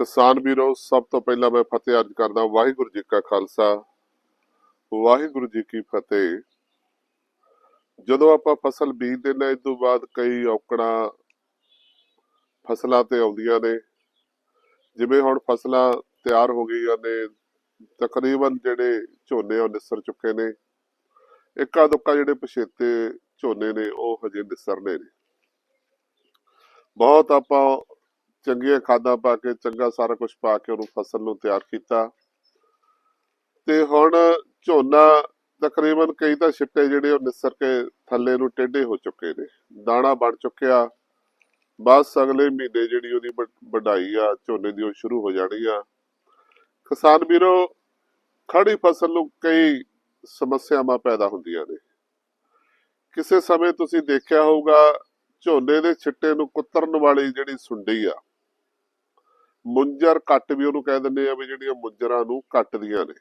ਕਿਸਾਨ ਵੀਰੋ, ਸਭ ਤੋਂ ਪਹਿਲਾਂ ਮੈਂ ਫਤਿਹ ਅਰਜ ਕਰਦਾ ਵਾਹਿਗੁਰੂ ਜੀ ਕਾ ਖਾਲਸਾ। ਵਾਹਿਗੁਰੂ ਜੀ ਕੀ ਫਤਿਹ। ਜਦੋਂ ਆਪਾਂ ਫਸਲ ਬੀਜਦੇ ਨੇ ਇਸ ਤੋਂ ਬਾਅਦ ਕਈ ਔਕੜਾਂ ਫਸਲਾਂ ਤੇ ਆਉਂਦੀਆਂ ਨੇ। ਜਿਵੇਂ ਹੁਣ ਫਸਲਾਂ ਤਿਆਰ ਹੋ ਗਈਆਂ ਨੇ, ਤਕਰੀਬਨ ਜਿਹੜੇ ਝੋਨੇ ਉਹ ਨਿਸਰ ਚੁੱਕੇ ਨੇ। ਇੱਕਾ ਦੁੱਕਾ ਜਿਹੜੇ ਪਛੇਤੇ ਝੋਨੇ ਨੇ, ਉਹ ਹਜੇ ਨਿਸਰਨੇ ਨੇ। ਬਹੁਤ ਆਪਾਂ ਚੰਗੀਆਂ ਖਾਦਾਂ ਪਾ ਕੇ, ਚੰਗਾ ਸਾਰਾ ਕੁਝ ਪਾ ਕੇ ਉਹਨੂੰ ਫਸਲ ਨੂੰ ਤਿਆਰ ਕੀਤਾ। ਤੇ ਹੁਣ ਝੋਨਾ ਤਕਰੀਬਨ ਕਈ ਤਾਂ ਛਿੱਟੇ ਜਿਹੜੇ ਉਹ ਨਿਸਰ ਕੇ ਥੱਲੇ ਨੂੰ ਟੇਢੇ ਹੋ ਚੁੱਕੇ ਨੇ। ਦਾਣਾ ਬਣ ਚੁੱਕਿਆ। ਬਸ ਅਗਲੇ ਮਹੀਨੇ ਜਿਹੜੀ ਉਹਦੀ ਵਢਾਈ ਆ, ਝੋਨੇ ਦੀ ਉਹ ਸ਼ੁਰੂ ਹੋ ਜਾਣੀ ਆ। ਕਿਸਾਨ ਵੀਰੋ, ਖੜੀ ਫਸਲ ਨੂੰ ਕਈ ਸਮੱਸਿਆਵਾਂ ਪੈਦਾ ਹੁੰਦੀਆਂ ਨੇ। ਕਿਸੇ ਸਮੇਂ ਤੁਸੀਂ ਦੇਖਿਆ ਹੋਊਗਾ, ਝੋਨੇ ਦੇ ਛਿੱਟੇ ਨੂੰ ਕੁੱਤਰਨ ਵਾਲੀ ਜਿਹੜੀ ਸੁੰਡੀ ਆ ਮੁੰਜਰ ਕੱਟ ਵੀ ਉਹਨੂੰ ਕਹਿ ਦਿੰਦੇ ਆ ਵੀ ਜਿਹੜੀਆਂ ਮੁੰਜਰਾਂ ਨੂੰ ਕੱਟਦੀਆਂ ਨੇ।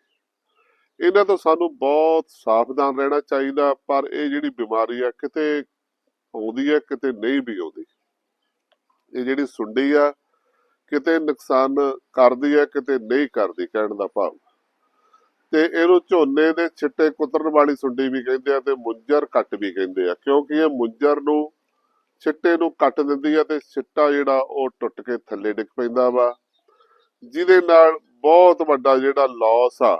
ਇਹਨਾਂ ਤੋਂ ਸਾਨੂੰ ਬਹੁਤ ਸਾਵਧਾਨ ਰਹਿਣਾ ਚਾਹੀਦਾ, ਪਰ ਇਹ ਜਿਹੜੀ ਬਿਮਾਰੀ ਆ, ਕਿਤੇ ਆਉਂਦੀ ਹੈ ਕਿਤੇ ਨਹੀਂ ਵੀ ਆਉਂਦੀ। ਇਹ ਜਿਹੜੀ ਸੁੰਡੀ ਆ, ਕਿਤੇ ਨੁਕਸਾਨ ਕਰਦੀ ਹੈ ਕਿਤੇ ਨਹੀਂ ਕਰਦੀ, ਕਹਿਣ ਦਾ ਭਾਵ। ਤੇ ਇਹਨੂੰ ਝੋਨੇ ਦੇ ਛਿੱਟੇ ਕੁਤਰਨ ਵਾਲੀ ਸੁੰਡੀ ਵੀ ਕਹਿੰਦੇ ਆ ਤੇ ਮੁੰਜਰ ਕੱਟ ਵੀ ਕਹਿੰਦੇ ਆ, ਕਿਉਂਕਿ ਇਹ ਮੁੰਜਰ ਨੂੰ ਛਿੱਟੇ ਨੂੰ ਕੱਟ ਦਿੰਦੀ ਆ ਤੇ ਛਿੱਟਾ ਜਿਹੜਾ ਉਹ ਟੁੱਟ ਕੇ ਥੱਲੇ ਡਿੱਗ ਪੈਂਦਾ ਵਾ। ਜਿਹਦੇ ਨਾਲ ਬਹੁਤ ਵੱਡਾ ਜਿਹੜਾ ਲਾਸ ਆ,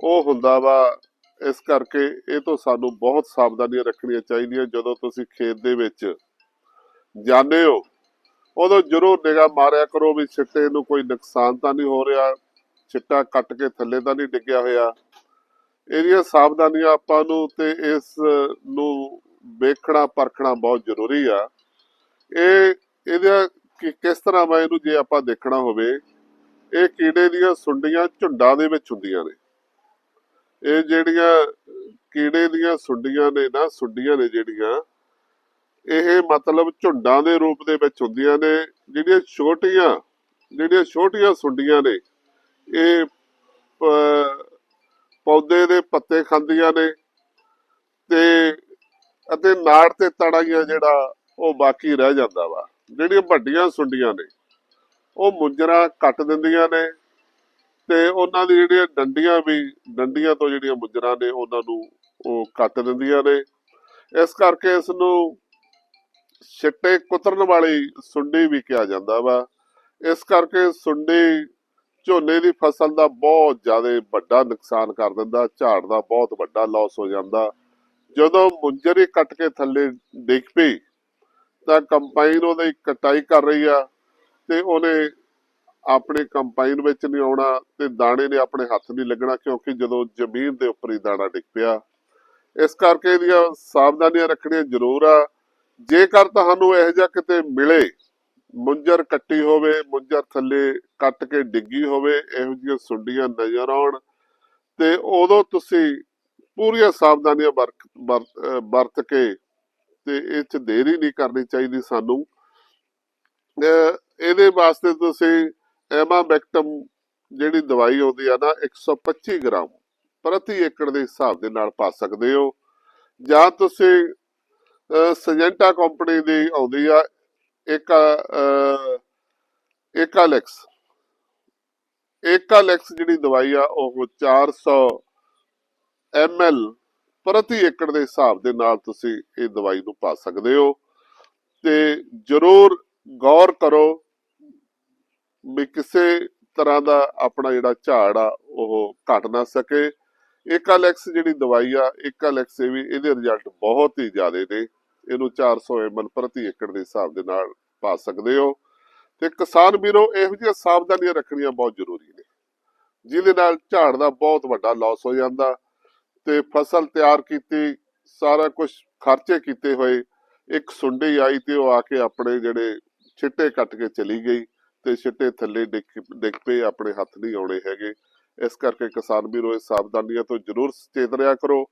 ਉਹ ਹੁੰਦਾ ਵਾ। ਇਸ ਕਰਕੇ ਇਹ ਤੋਂ ਸਾਨੂੰ ਬਹੁਤ ਸਾਵਧਾਨੀਆਂ ਰੱਖਣੀਆਂ ਚਾਹੀਦੀਆਂ ਜਦੋਂ ਤੁਸੀਂ ਖੇਤ ਦੇ ਵਿੱਚ ਜਾਂਦੇ ਹੋ। ਉਦੋਂ ਜ਼ਰੂਰ ਨਿਗਾਹ ਮਾਰਿਆ ਕਰੋ ਵੀ ਸਿੱਟੇ ਨੂੰ ਕੋਈ ਨੁਕਸਾਨ ਤਾਂ ਨਹੀਂ ਹੋ ਰਿਹਾ ਛਿੱਟਾ ਕੱਟ ਕੇ ਥੱਲੇ ਤਾਂ ਨਹੀਂ ਡਿੱਗਿਆ ਹੋਇਆ। ਇਹਦੀਆਂ ਸਾਵਧਾਨੀਆਂ ਆਪਾਂ ਨੂੰ ਤੇ ਇਸ ਨੂੰ ਵੇਖਣਾ, ਪਰਖਣਾ ਬਹੁਤ ਜ਼ਰੂਰੀ ਆ। ਇਹ, ਇਹਦਾ ਕਿ, ਕਿਸ ਤਰ੍ਹਾਂ ਵਾ ਇਹਨੂੰ ਜੇ ਆਪਾਂ ਦੇਖਣਾ ਹੋਵੇ, ਇਹ ਕੀੜੇ ਦੀਆਂ ਸੁੰਡੀਆਂ ਝੁੰਡਾਂ ਦੇ ਵਿੱਚ ਹੁੰਦੀਆਂ ਨੇ। ਇਹ ਜਿਹੜੀਆਂ ਕੀੜੇ ਦੀਆਂ ਸੁੰਡੀਆਂ ਨੇ ਨਾ, ਸੁੰਡੀਆਂ ਨੇ ਜਿਹੜੀਆਂ, ਇਹ ਮਤਲਬ ਝੁੰਡਾਂ ਦੇ ਰੂਪ ਦੇ ਵਿੱਚ ਹੁੰਦੀਆਂ ਨੇ। ਜਿਹੜੀਆਂ ਛੋਟੀਆਂ ਜਿਹੜੀਆਂ ਛੋਟੀਆਂ ਸੁੰਡੀਆਂ ਨੇ, ਇਹ ਪੌਦੇ ਦੇ ਪੱਤੇ ਖਾਂਦੀਆਂ ਨੇ ਤੇ ਅਤੇ ਨਾੜ ਤੇ ਤੜਾਈਆਂ ਜਿਹੜਾ ਉਹ ਬਾਕੀ ਰਹਿ ਜਾਂਦਾ ਵਾ। ਜਿਹੜੀਆਂ ਵੱਡੀਆਂ ਸੁੰਡੀਆਂ ਨੇ, ਉਹ ਮੁੰਜਰਾ ਕੱਟ ਦਿੰਦੀਆਂ ਨੇ ਤੇ ਉਹਨਾਂ ਦੀ ਜਿਹੜੀਆਂ ਡੰਡੀਆਂ ਵੀ, ਡੰਡੀਆਂ ਤੋਂ ਜਿਹੜੀਆਂ ਮੁੰਜਰਾ ਨੇ, ਉਹਨਾਂ ਨੂੰ ਉਹ ਕੱਟ ਦਿੰਦੀਆਂ ਨੇ। ਇਸ ਕਰਕੇ ਇਸ ਨੂੰ ਛਿੱਟੇ ਕੁਤਰਨ ਵਾਲੀ ਸੁੰਡੀ ਵੀ ਕਿਹਾ ਜਾਂਦਾ ਵਾ। ਇਸ ਕਰਕੇ ਸੁੰਡੀ ਝੋਨੇ ਦੀ ਫਸਲ ਦਾ ਬਹੁਤ ਜ਼ਿਆਦਾ ਵੱਡਾ ਨੁਕਸਾਨ ਕਰ ਦਿੰਦਾ, ਝਾੜ ਦਾ ਬਹੁਤ ਵੱਡਾ ਲਾਸ ਹੋ ਜਾਂਦਾ। ਜਦੋਂ ਮੁੰਜਰੀ ਕੱਟ ਕੇ ਥੱਲੇ ਡਿੱਗ ਪਈ, ਤਾਂ ਕੰਬਾਈਨ ਉਹਦੀ ਕਟਾਈ ਕਰ ਰਹੀ ਆ ਤੇ ਉਹਨੇ ਆਪਣੇ ਕੰਬਾਈਨ ਵਿੱਚ ਨਹੀਂ ਆਉਣਾ ਤੇ ਦਾਣੇ ਨੇ ਆਪਣੇ ਹੱਥ ਨਹੀਂ ਲੱਗਣਾ ਕਿਉਂਕਿ ਜਦੋਂ ਜ਼ਮੀਨ ਦੇ ਉੱਪਰ ਹੀ ਦਾਣਾ ਡਿੱਗ ਪਿਆ। ਇਸ ਕਰਕੇ ਇਹਦੀਆਂ ਸਾਵਧਾਨੀਆਂ ਰੱਖਣੀਆਂ ਜ਼ਰੂਰ ਆ। ਜੇਕਰ ਤੁਹਾਨੂੰ ਇਹ ਜਿਹਾ ਕਿਤੇ ਮਿਲੇ, ਮੁੰਜਰ ਕੱਟੀ ਹੋਵੇ, ਮੁੰਜਰ ਥੱਲੇ ਕੱਟ ਕੇ ਡਿੱਗੀ ਹੋਵੇ, ਇਹੋ ਜਿਹੀਆਂ ਸੁੰਡੀਆਂ ਨਜ਼ਰ ਆਉਣ ਤੇ ਉਦੋਂ ਤੁਸੀਂ ਪੂਰੀਆਂ ਸਾਵਧਾਨੀਆਂ ਵਰਤ, ਵਰਤ- ਵਰਤ ਕੇ ਤੇ ਇਹ ਚ ਦੇਰੀ ਨਹੀਂ ਕਰਨੀ ਚਾਹੀਦੀ ਸਾਨੂੰ। ਇਹਦੇ ਵਾਸਤੇ ਤੁਸੀਂ ਐਮਾਬੈਕਟਮ ਜਿਹੜੀ ਦਵਾਈ ਆਉਂਦੀ ਆ ਨਾ 125 ਗ੍ਰਾਮ ਪ੍ਰਤੀ ਏਕੜ ਦੇ ਹਿਸਾਬ ਦੇ ਨਾਲ ਪਾ ਸਕਦੇ ਹੋ। ਜਾਂ ਤੁਸੀਂ ਸਜੈਂਟਾ ਕੰਪਨੀ ਦੀ ਆਉਂਦੀ ਆ, ਇੱਕ ਏਕਾਲੈਕਸ ਏਕਾਲੈਕਸ ਜਿਹੜੀ ਦਵਾਈ ਆ, ਉਹ 400 ml ਪ੍ਰਤੀ ਏਕੜ ਦੇ ਹਿਸਾਬ ਦੇ ਨਾਲ ਤੁਸੀਂ ਇਹ ਦਵਾਈ ਨੂੰ ਪਾ ਸਕਦੇ ਹੋ। ਤੇ ਜ਼ਰੂਰ ਗੌਰ ਕਰੋ ਵੀ ਕਿਸੇ ਤਰ੍ਹਾਂ ਦਾ ਆਪਣਾ ਜਿਹੜਾ ਝਾੜ ਆ, ਉਹ ਘਟ ਨਾ ਸਕੇ। ਏਕਾਲੈਕਸ ਜਿਹੜੀ ਦਵਾਈ ਆ, ਏਕਾਲੈਕਸ ਇਹ ਵੀ, ਇਹਦੇ ਰਿਜ਼ਲਟ ਬਹੁਤ ਹੀ ਜ਼ਿਆਦੇ ਨੇ। ਇਹਨੂੰ 400 ml ਪ੍ਰਤੀ ਏਕੜ ਦੇ ਹਿਸਾਬ ਦੇ ਨਾਲ ਪਾ ਸਕਦੇ ਹੋ। ਤੇ ਕਿਸਾਨ ਵੀਰੋ, ਇਹੋ ਜਿਹੀਆਂ ਸਾਵਧਾਨੀਆਂ ਰੱਖਣੀਆਂ ਬਹੁਤ ਜ਼ਰੂਰੀ ਨੇ। ਜਿਹਦੇ ਨਾਲ ਝਾੜ ਦਾ ਬਹੁਤ ਵੱਡਾ ਲਾਸ ਹੋ ਜਾਂਦਾ। ਤੇ ਫਸਲ ਤਿਆਰ ਕੀਤੀ, ਸਾਰਾ ਕੁਝ ਖਰਚੇ ਕੀਤੇ ਹੋਏ, ਇੱਕ ਸੁੰਡੀ ਆਈ ਤੇ ਉਹ ਆ ਕੇ ਆਪਣੇ ਜਿਹੜੇ ਛਿੱਟੇ ਕੱਟ ਕੇ ਚਲੀ ਗਈ ਤੇ ਛਿੱਟੇ ਥੱਲੇ ਡਿੱਗ ਪਏ, ਆਪਣੇ ਹੱਥ ਨਹੀਂ ਆਉਣੇ ਹੈਗੇ। ਇਸ ਕਰਕੇ ਕਿਸਾਨ ਵੀਰੋ, ਇਹ ਸਾਵਧਾਨੀਆਂ ਤੋਂ ਜ਼ਰੂਰ ਸੁਚੇਤ ਰਿਹਾ ਕਰੋ।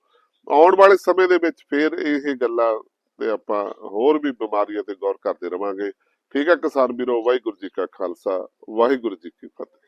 ਆਉਣ ਵਾਲੇ ਸਮੇਂ ਦੇ ਵਿੱਚ ਫੇਰ ਇਹ ਗੱਲਾਂ ਤੇ ਆਪਾਂ ਹੋਰ ਵੀ ਬਿਮਾਰੀਆਂ ਤੇ ਗੌਰ ਕਰਦੇ ਰਵਾਂਗੇ। ਠੀਕ ਹੈ ਕਿਸਾਨ ਵੀਰੋ, ਵਾਹਿਗੁਰੂ ਜੀ ਕਾ ਖਾਲਸਾ, ਵਾਹਿਗੁਰੂ ਜੀ ਕੀ ਫਤਿਹ।